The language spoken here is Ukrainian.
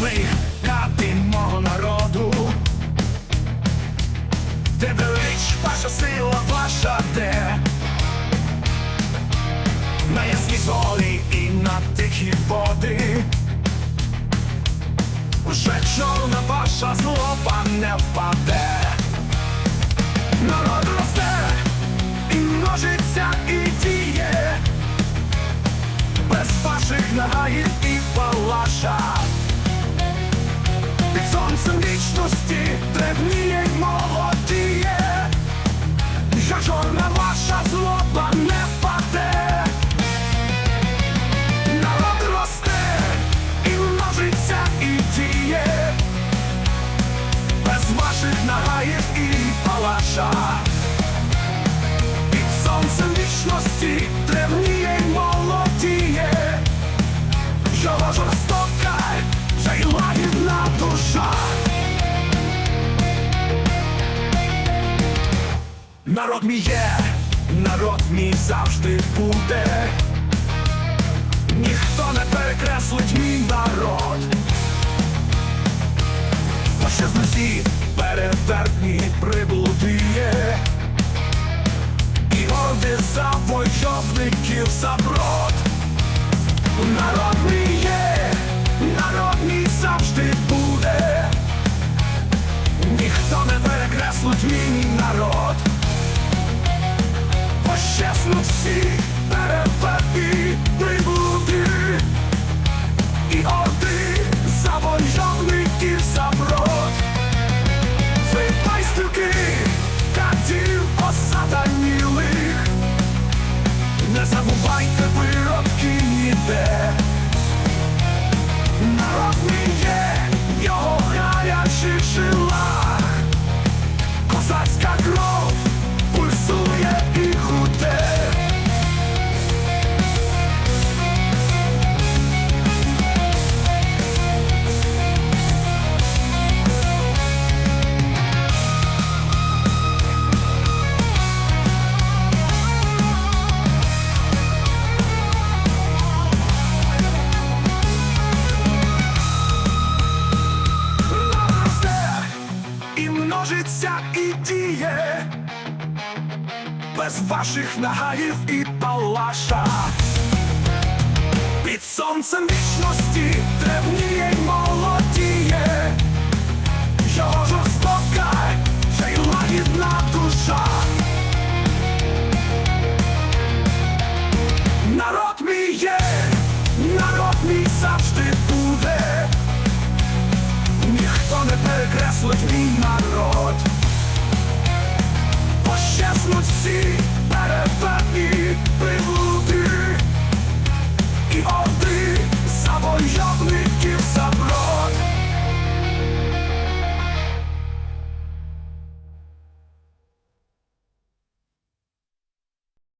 злих хати мого народу, де велич ваша сила, ваша де, на ясній золі і на тихі води, Уже чорна ваша злоба не впаде, народ росте і множиться, і діє, без ваших нагаїв і палаша. Вічності древніє й молодіє. Що чорна ваша злоба не впаде. Народ росте і множиться і діє. Без ваших нагаїв і палаша. Під сонцем вічності Народ мій є, народ мій завжди буде. Ніхто не перекреслить мій народ. Пощезли всі перевертні приблудиє. І орди завойовників заброд. Народ мій без ваших нагаїв і палаша. Під сонцем вічності древніє й молодіє, його жорстока, ще й лагідна душа. Народ мій є, народ мій завжди буде. Ніхто не перекреслить мій народ.